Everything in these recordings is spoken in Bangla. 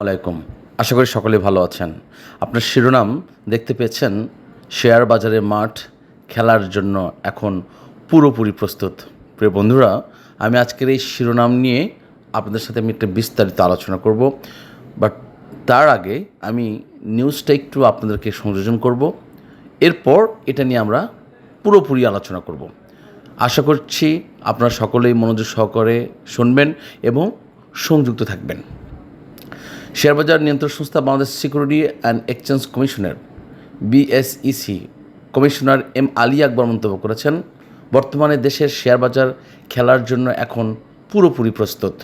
আলাইকুম। আশা করি সকলে ভালো আছেন। আপনার শিরোনাম দেখতে পেয়েছেন, শেয়ার বাজারের মাঠ খেলার জন্য এখন পুরোপুরি প্রস্তুত। প্রিয় বন্ধুরা, আমি আজকের এই শিরোনাম নিয়ে আপনাদের সাথে আমি একটা বিস্তারিত আলোচনা করব। বাট তার আগে আমি নিউজটা একটু আপনাদেরকে সংযোজন করব। এরপর এটা নিয়ে আমরা পুরোপুরি আলোচনা করব। আশা করছি আপনারা সকলেই মনোযোগ সহকারে শুনবেন এবং সংযুক্ত থাকবেন। শেয়ারবাজার নিয়ন্ত্রণ সংস্থা বাংলাদেশ সিকিউরিটি অ্যান্ড এক্সচেঞ্জ কমিশনের, BSEC, commissioner M Ali Akbar মন্তব্য করেছেন, বর্তমানে দেশের শেয়ার বাজার খেলার জন্য এখন পুরোপুরি প্রস্তুত।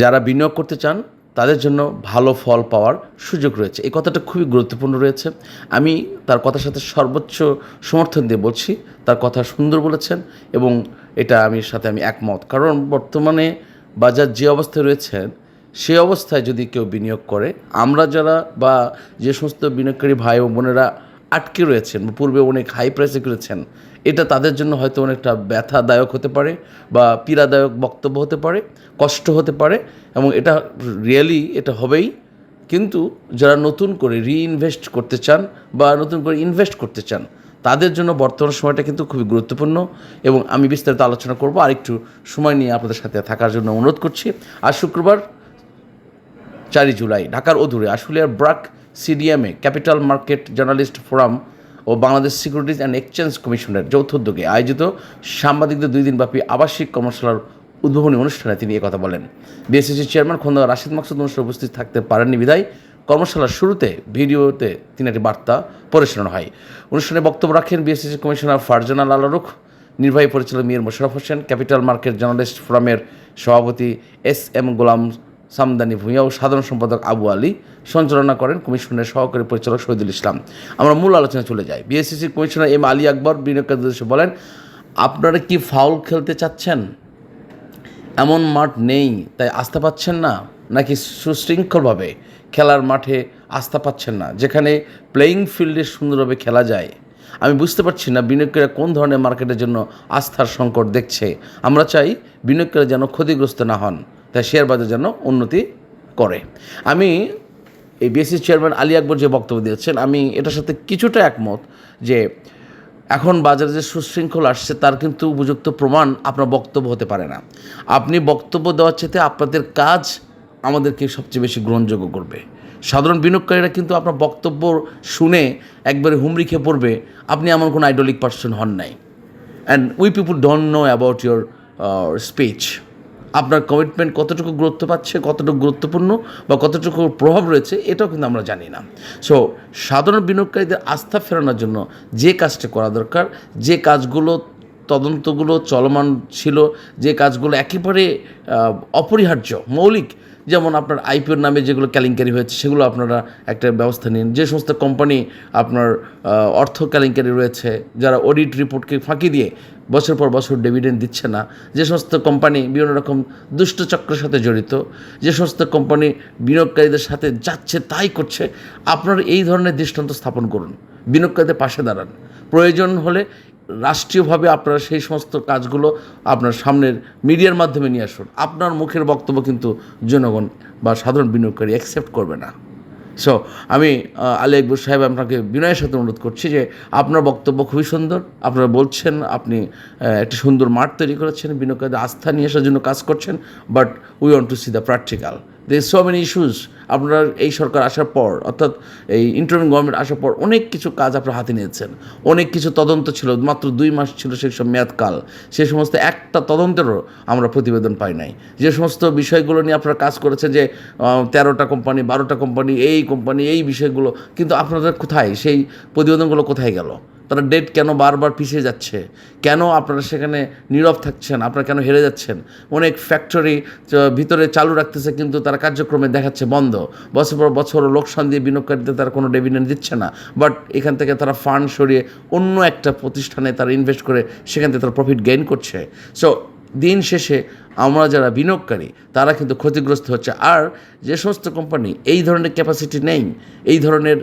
যারা বিনিয়োগ করতে চান, তাদের জন্য ভালো ফল পাওয়ার সুযোগ রয়েছে। এই কথাটা খুবই গুরুত্বপূর্ণ রয়েছে। আমি তার কথার সাথে সর্বোচ্চ সমর্থন দিয়ে বলছি, তার কথা সুন্দর বলেছেন এবং এটা আমি সাথে আমি একমত। কারণ বর্তমানে বাজার যে অবস্থায় রয়েছে সেই অবস্থায় যদি কেউ বিনিয়োগ করে, আমরা যারা বা যে সমস্ত বিনিয়োগকারী ভাই ও বোনেরা আটকে রয়েছেন পূর্বে অনেক হাই প্রাইসে করেছেন, এটা তাদের জন্য হয়তো অনেকটা ব্যথাদায়ক হতে পারে বা পীড়াদায়ক বক্তব্য হতে পারে, কষ্ট হতে পারে এবং এটা রিয়েলি এটা হবেই। কিন্তু যারা নতুন করে রিইনভেস্ট করতে চান বা নতুন করে ইনভেস্ট করতে চান, তাদের জন্য বর্তমান সময়টা কিন্তু খুবই গুরুত্বপূর্ণ এবং আমি বিস্তারিত আলোচনা করব। আর একটু সময় নিয়ে আপনাদের সাথে থাকার জন্য অনুরোধ করছি। আর শুক্রবার চারই জুলাই, ঢাকার অদূরে আশুলিয়ার ব্রাক সিডিএমে ক্যাপিটাল মার্কেট জার্নালিস্ট ফোরাম ও বাংলাদেশ সিকিউরিটিজ অ্যান্ড এক্সচেঞ্জ কমিশনের যৌথ উদ্যোগে আয়োজিত সাংবাদিকদের দুই দিনব্যাপী আবাসিক কর্মশালার উদ্বোধনী অনুষ্ঠানে তিনি কথা বলেন। বিএসসিসির চেয়ারম্যান খন্দা রাশিদ মাকসুদ অনুষ্ঠানে উপস্থিত থাকতে পারেননি বিধায় কর্মশালার শুরুতে ভিডিওতে তিনি একটি বার্তা শোনানো হয়। অনুষ্ঠানে বক্তব্য রাখেন বিএসসিসি কমিশনার ফারজানা লালারুখ নির্বাহী পরিচালক Mir Mosharraf Hossain, capital market journalist ফোরামের সভাপতি এস এম গোলাম সামদানি ভূঁইয়া ও সাধারণ সম্পাদক আবু আলী সঞ্চালনা করেন কমিশনের সহকারী পরিচালক শহীদুল ইসলাম। আমরা মূল আলোচনায় চলে যাই। BSCC commissioner M Ali Akbar বিনিয়োগকারীদের উদ্দেশ্যে বলেন, আপনারা কি ফাউল খেলতে চাচ্ছেন? এমন মাঠ নেই, তাই আস্থা পাচ্ছেন না? নাকি সুশৃঙ্খলভাবে খেলার মাঠে আস্থা পাচ্ছেন না, যেখানে প্লেয়িং ফিল্ডে সুন্দরভাবে খেলা যায়? আমি বুঝতে পারছি না বিনিয়োগকারীরা কোন ধরনের মার্কেটের জন্য আস্থার সংকট দেখছে। আমরা চাই বিনিয়োগকারীরা যেন ক্ষতিগ্রস্ত না হন। তাই শেয়ার বাজার যেন উন্নতি করে। আমি এই বিএসসি চেয়ারম্যান আলী আকবর যে বক্তব্য দিয়েছেন, আমি এটার সাথে কিছুটা একমত যে এখন বাজারে যে সুশৃঙ্খল আসছে, তার কিন্তু উপযুক্ত প্রমাণ আপনার বক্তব্য হতে পারে না। আপনি বক্তব্য দেওয়ার চেয়ে আপনাদের কাজ আমাদেরকে সবচেয়ে বেশি গ্রহণযোগ্য করবে। সাধারণ বিনিয়োগকারীরা কিন্তু আপনার বক্তব্য শুনে একবারে হুমড়ি খেয়ে পড়বে, আপনি এমন কোনো আইডলিক পার্সন হন নাই। And we people don't know about your speech আপনার কমিটমেন্ট কতটুকু গুরুত্ব পাচ্ছে, কতটুকু গুরুত্বপূর্ণ বা কতটুকু প্রভাব রয়েছে, এটাও কিন্তু আমরা জানি না। সো সাধারণ বিনিয়োগকারীদের আস্থা ফেরানোর জন্য যে কাজটা করা দরকার, যে কাজগুলো তদন্তগুলো চলমান ছিল, যে কাজগুলো একেবারে অপরিহার্য, মৌলিক যেমন আপনার আইপিওর নামে যেগুলো কেলেঙ্কারি হয়েছে, সেগুলো আপনারা একটা ব্যবস্থা নিন। যে সমস্ত কোম্পানি আপনার অর্থ কেলেঙ্কারি রয়েছে, যারা অডিট রিপোর্টকে ফাঁকি দিয়ে বছর পর বছর ডিভিডেন্ড দিচ্ছে না, যে সমস্ত কোম্পানি বিভিন্ন রকম দুষ্ট চক্রের সাথে জড়িত, যে সমস্ত কোম্পানি বিনিয়োগকারীদের সাথে যাচ্ছে তাই করছে, আপনারা এই ধরনের দৃষ্টান্ত স্থাপন করুন। বিনিয়োগকারীদের পাশে দাঁড়ান। প্রয়োজন হলে রাষ্ট্রীয়ভাবে আপনারা সেই সমস্ত কাজগুলো আপনার সামনের মিডিয়ার মাধ্যমে নিয়ে আসুন। আপনার মুখের বক্তব্য কিন্তু জনগণ বা সাধারণ বিনিয়োগকারী অ্যাকসেপ্ট করবে না। সো আমি আলী আকবর সাহেব আপনাকে বিনয়ের সাথে অনুরোধ করছি যে আপনার বক্তব্য খুবই সুন্দর। আপনারা বলছেন, আপনি একটি সুন্দর মাঠ তৈরি করেছেন, বিনিয়োগকারীদের আস্থা নিয়ে আসার জন্য কাজ করছেন but we want to see the practical they so many issues আপনার এই সরকার আসার পর, অর্থাৎ এই ইন্টারিম গভর্নমেন্ট আসার পর অনেক কিছু কাজ আপনার হাতে নিয়েছেন। অনেক কিছু তদন্ত ছিল, মাত্র দুই মাস ছিল সেই সব মেয়াদকাল। সে সমস্ত একটা তদন্তেরও আমরা প্রতিবেদন পাই নাই। যে সমস্ত বিষয়গুলো নিয়ে আপনারা কাজ করেছেন যে তেরোটা কোম্পানি বারোটা কোম্পানি এই কোম্পানি এই বিষয়গুলো, কিন্তু আপনাদের কোথায়? সেই প্রতিবেদনগুলো কোথায় গেল? তারা ডেট কেন বারবার পিছিয়ে যাচ্ছে? কেন আপনারা সেখানে নীরব থাকছেন? আপনারা কেন হেরে যাচ্ছেন? অনেক ফ্যাক্টরি ভিতরে চালু রাখতেছে কিন্তু তারা কার্যক্রমে দেখাচ্ছে বন্ধ। বছর পর বছর লোকসান দিয়ে বিনিয়োগকারীদের তারা কোনো ডেভিডেন্ট দিচ্ছে না। বাট এখান থেকে তারা ফান্ড সরিয়ে অন্য একটা প্রতিষ্ঠানে তারা ইনভেস্ট করে সেখান থেকে তারা প্রফিট গেইন করছে। সো দিন শেষে আমরা যারা বিনিয়োগকারী, তারা কিন্তু ক্ষতিগ্রস্ত হচ্ছে। আর যে সমস্ত কোম্পানি এই ধরনের ক্যাপাসিটি নেই, এই ধরনের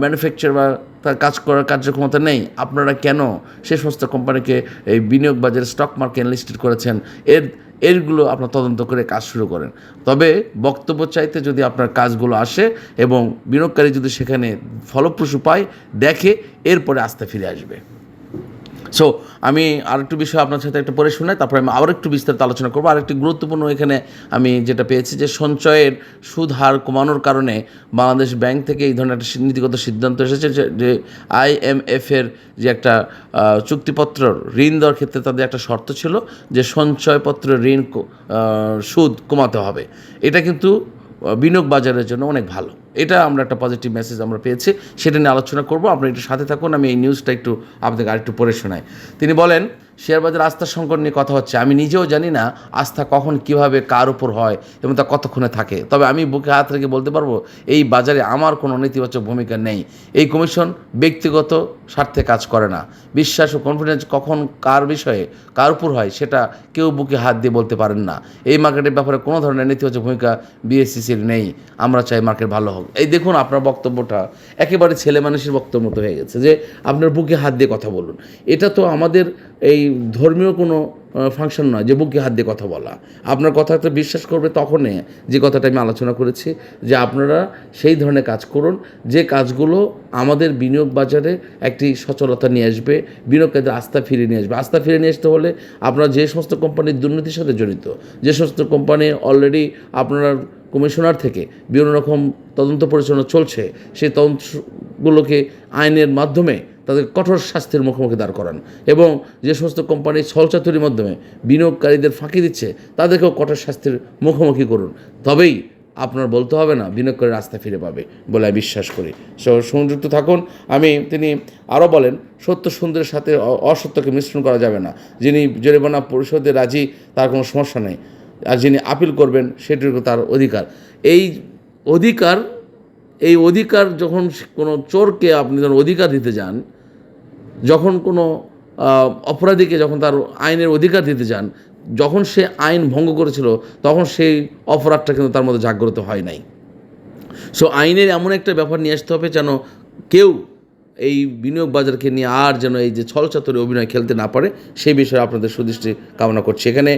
ম্যানুফ্যাকচার বা তার কাজ করার কার্যক্ষমতা নেই, আপনারা কেন সে সমস্ত কোম্পানিকে এই বিনিয়োগ বাজারে স্টক মার্কেট লিস্টেড করেছেন, এর, এরগুলো আপনার তদন্ত করে কাজ শুরু করেন। তবে বক্তব্য চাইতে যদি আপনার কাজগুলো আসে এবং বিনিয়োগকারী যদি সেখানে ফলপ্রসূ পায়, দেখে এরপরে আস্থা ফিরে আসবে। সো আমি আরেকটু বিষয় আপনার সাথে একটা পরে শোনাই তারপরে আমি আরও একটু বিস্তারিত আলোচনা করব। আরেকটি গুরুত্বপূর্ণ এখানে আমি যেটা পেয়েছি যে সঞ্চয়ের সুদ হার কমানোর কারণে বাংলাদেশ ব্যাংক থেকে এই ধরনের একটা নীতিগত সিদ্ধান্ত এসেছে যে- আইএমএফের যে একটা চুক্তিপত্র ঋণ দেওয়ার ক্ষেত্রে তাদের একটা শর্ত ছিল যে সঞ্চয়পত্র ঋণ সুদ কমাতে হবে। এটা কিন্তু বিনিয়োগ বাজারের জন্য অনেক ভালো। এটা আমরা একটা পজিটিভ মেসেজ আমরা পেয়েছি, সেটা নিয়ে আলোচনা করব। আপনারা একটু সাথে থাকুন, আমি এই নিউজটা একটু আপনাকে আরেকটু পড়ে শোনাই। তিনি বলেন, শেয়ার বাজার আস্থার সংকট নিয়ে কথা হচ্ছে। আমি নিজেও জানি না আস্থা কখন কীভাবে কার উপর হয় এবং তা কতক্ষণে থাকে। তবে আমি বুকে হাত রেখে বলতে পারব, এই বাজারে আমার কোনো নেতিবাচক ভূমিকা নেই। এই কমিশন ব্যক্তিগত স্বার্থে কাজ করে না। বিশ্বাস ও কনফিডেন্স কখন কার বিষয়ে, কার উপর হয়, সেটা কেউ বুকে হাত দিয়ে বলতে পারেন না। এই মার্কেটের ব্যাপারে কোনো ধরনের নেতিবাচক ভূমিকা বিএসসিসির নেই। আমরা চাই মার্কেট ভালো হোক। এই দেখুন আপনার বক্তব্যটা। একেবারে ছেলে মানুষের বক্তব্য মতো হয়ে গেছে যে আপনার বুকে হাত দিয়ে কথা বলুন। এটা তো আমাদের এই ধর্মীয় কোনো ফাংশন নয় যে বুকে হাত দিয়ে কথা বলা। আপনার কথাটা বিশ্বাস করবে তখনই যে কথাটা আমি আলোচনা করেছি, যে আপনারা সেই ধরনের কাজ করুন। যে কাজগুলো আমাদের বিনিয়োগ বাজারে একটি সচলতা নিয়ে আসবে, বিনিয়োগকারীদের আস্থা ফিরিয়ে নিয়ে আসবে। আস্থা ফিরিয়ে নিয়ে আসতে হলে আপনারা যে সমস্ত কোম্পানির দুর্নীতির সাথে জড়িত, যে সমস্ত কোম্পানি অলরেডি আপনার কমিশনার থেকে বিভিন্ন রকম তদন্ত পরিচালনা চলছে, সেই তদন্তগুলোকে আইনের মাধ্যমে তাদের কঠোর শাস্তির মুখোমুখি দাঁড় করান এবং যে সমস্ত কোম্পানি ছলচাতুরির মাধ্যমে বিনিয়োগকারীদের ফাঁকি দিচ্ছে, তাদেরকেও কঠোর শাস্তির মুখোমুখি করুন। তবেই আপনার বলতে হবে না বিনিয়োগকারীর রাস্তা ফিরে পাবে বলে আমি বিশ্বাস করি। সংযুক্ত থাকুন। আমি, তিনি আরও বলেন, সত্য সুন্দরের সাথে অসত্যকে মিশ্রণ করা যাবে না। যিনি জরিমানা পরিশোধে রাজি, তার কোনো সমস্যা নেই। আর যিনি আপিল করবেন সেটির তার অধিকার। এই অধিকার এই অধিকার যখন কোনো চোরকে আপনি যখন অধিকার দিতে যান, যখন কোনো অপরাধীকে যখন তার আইনের অধিকার দিতে যান, যখন সে আইন ভঙ্গ করেছিল, তখন সেই অপরাধটা কিন্তু তার মধ্যে জাগ্রত হয় নাই। সো আইনের এমন একটা ব্যাপার নিয়ে আসতে হবে যেন কেউ এই বিনিয়োগ বাজারকে নিয়ে আর যেন এই যে ছলচাতরে অভিনয় খেলতে না পারে, সেই বিষয়ে আপনাদের সুদৃষ্টি কামনা করছি। এখানে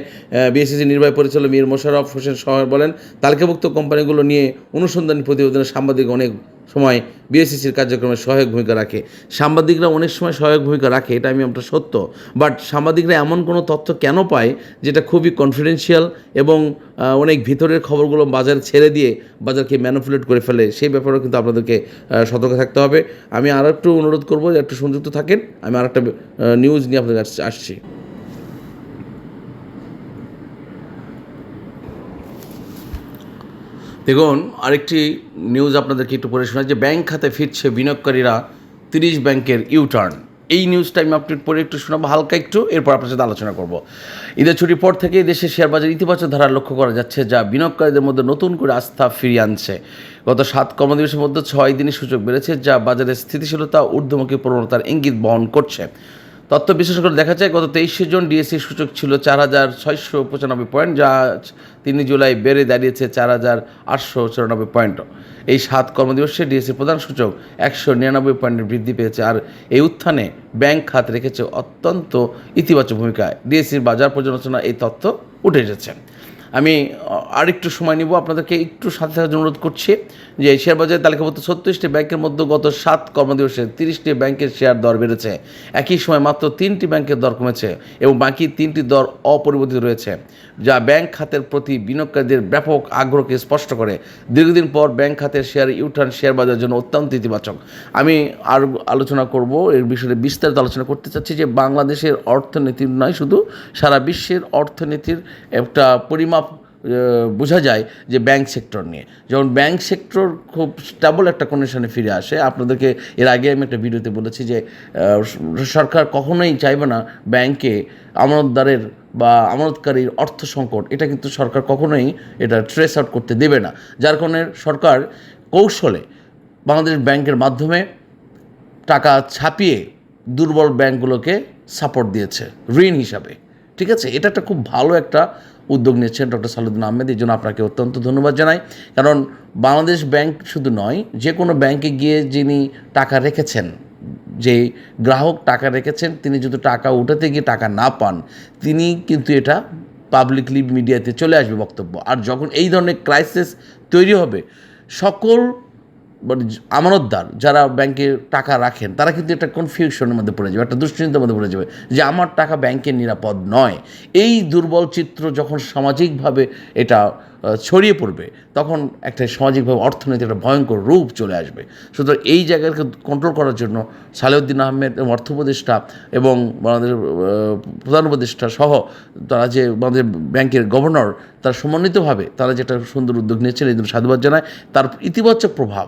বিএসসিসি নির্বাহী পরিচালক মীর মোশাররফ হোসেন সহায় বলেন, তালিকাভুক্ত কোম্পানিগুলো নিয়ে অনুসন্ধানী প্রতিবেদনে সাংবাদিক অনেক সময় বিএসসিসির কার্যক্রমে সহায়ক ভূমিকা রাখে। সাংবাদিকরা অনেক সময় সহায়ক ভূমিকা রাখে, এটা আমি আমরা সত্য। বাট সাংবাদিকরা এমন কোনো তথ্য কেন পায় যেটা খুবই কনফিডেন্সিয়াল এবং অনেক ভিতরের খবরগুলো বাজার ছেড়ে দিয়ে বাজারকে ম্যানুপুলেট করে ফেলে, সেই ব্যাপারেও কিন্তু আপনাদেরকে সতর্ক থাকতে হবে। আমি আর একটু অনুরোধ করব যে একটু সংযুক্ত থাকেন। আমি আর একটা নিউজ নিয়ে আপনাদের আসছি। দেখুন, আরেকটি নিউজ আপনাদেরকে একটু পড়ে শোনা যে ব্যাংক খাতে ফিরছে বিনিয়োগকারীরা তিরিশ ব্যাংকের ইউটার্ন এই নিউজটা আমি আপডেট পরে একটু শোনাবো, হালকা একটু, এরপর আপনার সাথে আলোচনা করব। ঈদের ছুটির পর থেকে দেশের শেয়ার বাজার ইতিবাচক ধারা লক্ষ্য করা যাচ্ছে, যা বিনিয়োগকারীদের মধ্যে নতুন করে আস্থা ফিরিয়ে আনছে। গত সাত কর্মদিবসের মধ্যে ছয় দিনই সূচক বেড়েছে, যা বাজারের স্থিতিশীলতা, ঊর্ধ্বমুখী প্রবণতার ইঙ্গিত বহন করছে। তথ্য বিশেষজ্ঞরা দেখা যায়, গত তেইশে জন ডিএসসি সূচক ছিল চার হাজার ছয়শো পঁচানব্বই পয়েন্ট, যা তিন জুলাই বেড়ে দাঁড়িয়েছে চার হাজার আটশো চুরানব্বই পয়েন্ট। এই সাত কর্মদিবসে ডিএসসি প্রধান সূচক একশো নিরানব্বই পয়েন্টের বৃদ্ধি পেয়েছে, আর এই উত্থানে ব্যাংক খাত রেখেছে অত্যন্ত ইতিবাচক ভূমিকায়। ডিএসসির বাজার পর্যালোচনা এই তথ্য উঠে এসেছে। আমি আরেকটু সময় নিব। আপনাদেরকে একটু সাথে সাথে অনুরোধ করছি যে শেয়ার বাজারে তালিকাভুক্ত ছত্রিশটি ব্যাংকের মধ্যে গত সাত কর্মদিবসে তিরিশটি ব্যাংকের শেয়ার দর বেড়েছে। একই সময় মাত্র তিনটি ব্যাংকের দর কমেছে এবং বাকি তিনটি দর অপরিবর্তিত রয়েছে, যা ব্যাংক খাতের প্রতি বিনিয়োগকারীদের ব্যাপক আগ্রহকে স্পষ্ট করে। দীর্ঘদিন পর ব্যাংক খাতের শেয়ার, ইউটার্ন শেয়ার বাজারের জন্য অত্যন্ত ইতিবাচক। আমি আর আলোচনা করব, এর বিষয়ে বিস্তারিত আলোচনা করতে চাচ্ছি যে বাংলাদেশের অর্থনীতির নয় শুধু, সারা বিশ্বের অর্থনীতির একটা পরিমাপ বোঝা যায় যে ব্যাংক সেক্টর নিয়ে। যেমন ব্যাংক সেক্টর খুব স্টেবল একটা কন্ডিশনে ফিরে আসে। আপনাদেরকে এর আগে আমি একটা ভিডিওতে বলেছি যে সরকার কখনোই চাইবে না ব্যাংকে আমানতদারের বা আমানতকারীর অর্থ সংকট। এটা কিন্তু সরকার কখনোই এটা ট্রেস আউট করতে দেবে না। যার কারণে সরকার কৌশলে বাংলাদেশ ব্যাংকের মাধ্যমে টাকা ছাপিয়ে দুর্বল ব্যাংকগুলোকে সাপোর্ট দিয়েছে। ঋণ হিসাবে। ঠিক আছে? এটা একটা খুব ভালো একটা উদ্যোগ নিয়েছেন ডক্টর সালুদ্দিন আহমেদ। এই জন্য আপনাকে অত্যন্ত ধন্যবাদ জানাই। কারণ বাংলাদেশ ব্যাংক শুধু নয়, যে কোনো ব্যাংকে গিয়ে যিনি টাকা রেখেছেন, যে গ্রাহক টাকা রেখেছেন, তিনি যদি টাকা উঠাতে গিয়ে টাকা না পান, তিনি কিন্তু এটা পাবলিকলি মিডিয়াতে চলে আসবে বক্তব্য। আর যখন এই ধরনের ক্রাইসিস তৈরি হবে, সকল মানে আমানতদার যারা ব্যাংকে টাকা রাখেন, তারা কিন্তু একটা কনফিউশনের মধ্যে পড়ে যাবে, একটা দুশ্চিন্তার মধ্যে পড়ে যাবে যে আমার টাকা ব্যাংকের নিরাপদ নয়। এই দুর্বল চিত্র যখন সামাজিকভাবে এটা ছড়িয়ে পড়বে, তখন একটা সামাজিকভাবে অর্থনীতি একটা ভয়ঙ্কর রূপ চলে আসবে। সুতরাং এই জায়গাকে কন্ট্রোল করার জন্য সালেউদ্দিন আহমেদ অর্থ উপদেষ্টা এবং আমাদের প্রধান উপদেষ্টা সহ তারা যে আমাদের ব্যাংকের গভর্নর তারা সমন্বিতভাবে তারা যেটা সুন্দর উদ্যোগ নিয়েছেন, এই সাধুবাদ জানায় তার ইতিবাচক প্রভাব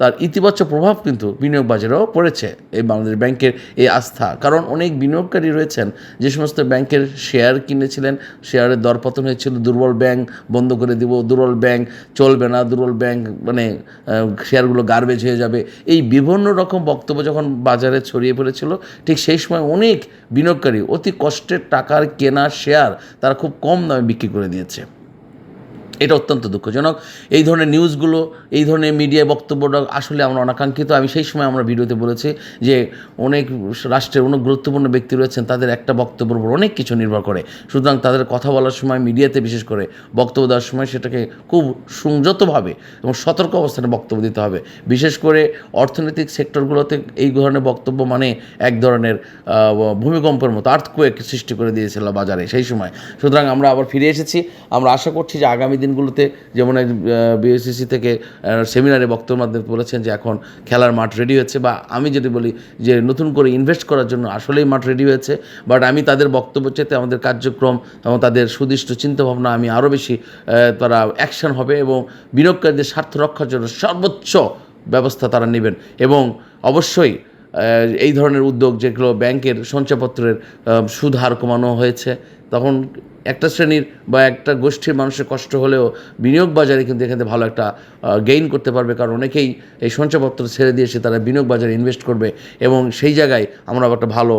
তার ইতিবাচক প্রভাব কিন্তু বিনিয়োগ বাজারেও পড়েছে এই বাংলাদেশ ব্যাংকের এই আস্থা। কারণ অনেক বিনিয়োগকারী রয়েছেন, যে সমস্ত ব্যাংকের শেয়ার কিনেছিলেন, শেয়ারের দরপতন হয়েছিল, দুর্বল ব্যাংক বন্ধ করে দিব, দুর্বল ব্যাংক চলবে না, দুর্বল ব্যাংক মানে শেয়ারগুলো গার্বেজ হয়ে যাবে। এই বিভিন্ন রকম বক্তব্য যখন বাজারে ছড়িয়ে পড়েছিল, ঠিক সেই সময় অনেক বিনিয়োগকারী অতি কষ্টের টাকার কেনা শেয়ার তারা খুব কম দামে বিক্রি করে দিয়েছে। এটা অত্যন্ত দুঃখজনক। এই ধরনের নিউজগুলো, এই ধরনের মিডিয়া বক্তব্যটা আসলে আমরা অনাকাঙ্ক্ষিত। আমি সেই সময় আমরা ভিডিওতে বলেছি যে অনেক রাষ্ট্রের অনেক গুরুত্বপূর্ণ ব্যক্তি রয়েছেন, তাদের একটা বক্তব্যের উপর অনেক কিছু নির্ভর করে। সুতরাং তাদের কথা বলার সময় মিডিয়াতে বিশেষ করে বক্তব্য দেওয়ার সময় সেটাকে খুব সংযতভাবে এবং সতর্ক অবস্থানে বক্তব্য দিতে হবে। বিশেষ করে অর্থনৈতিক সেক্টরগুলোতে এই ধরনের বক্তব্য মানে এক ধরনের ভূমিকম্পের মতো আর্থকুয়েক সৃষ্টি করে দিয়েছিল বাজারে সেই সময়। সুতরাং আমরা আবার ফিরে এসেছি। আমরা আশা করছি যে আগামী দিনগুলোতে যেমন বিএসসিসি থেকে সেমিনারে বক্তব্যের মাধ্যমে বলেছেন যে এখন খেলার মাঠ রেডি হয়েছে বা আমি যদি বলি যে নতুন করে ইনভেস্ট করার জন্য আসলেই মাঠ রেডি হয়েছে বাট আমি তাদের বক্তব্য চেতে আমাদের কার্যক্রম এবং তাদের সুদৃষ্ট চিন্তাভাবনা আমি আরও বেশি তারা অ্যাকশন হবে এবং বিনিয়োগকারীদের স্বার্থ রক্ষার জন্য সর্বোচ্চ ব্যবস্থা তারা নেবেন এবং অবশ্যই এই ধরনের উদ্যোগ যেগুলো ব্যাংকের সঞ্চয়পত্রের সুদ হার কমানো হয়েছে, তখন একটা শ্রেণির বা একটা গোষ্ঠীর মানুষের কষ্ট হলেও বিনিয়োগ বাজারে কিন্তু এখানে ভালো একটা গেইন করতে পারবে। কারণ অনেকেই এই সঞ্চয়পত্র ছেড়ে দিয়ে এসে তারা বিনিয়োগ বাজারে ইনভেস্ট করবে এবং সেই জায়গায় আমরা একটা ভালো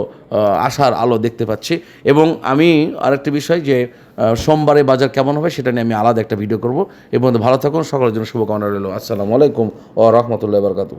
আশার আলো দেখতে পাচ্ছি। এবং আমি আরেকটি বিষয় যে সোমবারে বাজার কেমন হবে সেটা নিয়ে আমি আলাদা একটা ভিডিও করব। এবং ভালো থাকুন, সকলের জন্য শুভকামনা রইল। আসসালামু আলাইকুম ও রহমতুল্লাহ বরকাতু